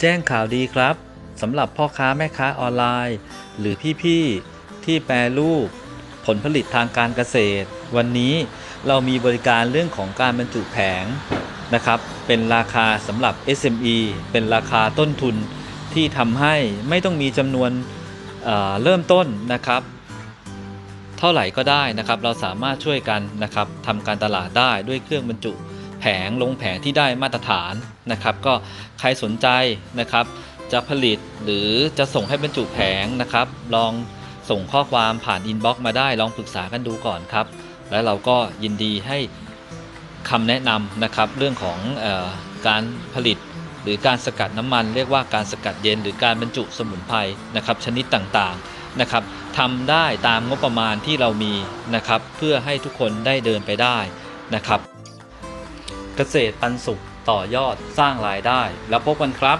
แจ้งข่าวดีครับสำหรับพ่อค้าแม่ค้าออนไลน์ หรือพี่ๆที่แปรรูป ผลผลิตทางการเกษตร วันนี้เรามีบริการเรื่องของการบรรจุแผงนะครับ เป็นราคาสำหรับ SME เป็นราคาต้นทุนที่ทำให้ไม่ต้องมีจำนวนเเริ่มต้นนะครับ เท่าไหร่ก็ได้นะครับ เราสามารถช่วยกันนะครับทำการตลาดได้ด้วยเครื่องบรรจุ ผงลงแผงที่ได้มาตรฐานนะครับ ก็ใครสนใจนะครับ จะผลิตหรือจะส่งให้บรรจุแผงนะครับ ลองส่งข้อความผ่านอินบ็อกซ์มาได้ลองปรึกษากันดูก่อนครับ และเราก็ยินดีให้คำแนะนำนะครับเรื่องของออการผลิตหรือการสกัดน้ำมัน เรียกว่าการสกัดเย็น หรือการบรรจุสมุนไพรนะครับชนิดต่างๆนะครับทำได้ตามงบประมาณที่เรามีนะครับเพื่อให้ทุกคนได้เดินไปได้นะครับ เกษตรปันสุขต่อยอดสร้างรายได้ แล้วพบกันครับ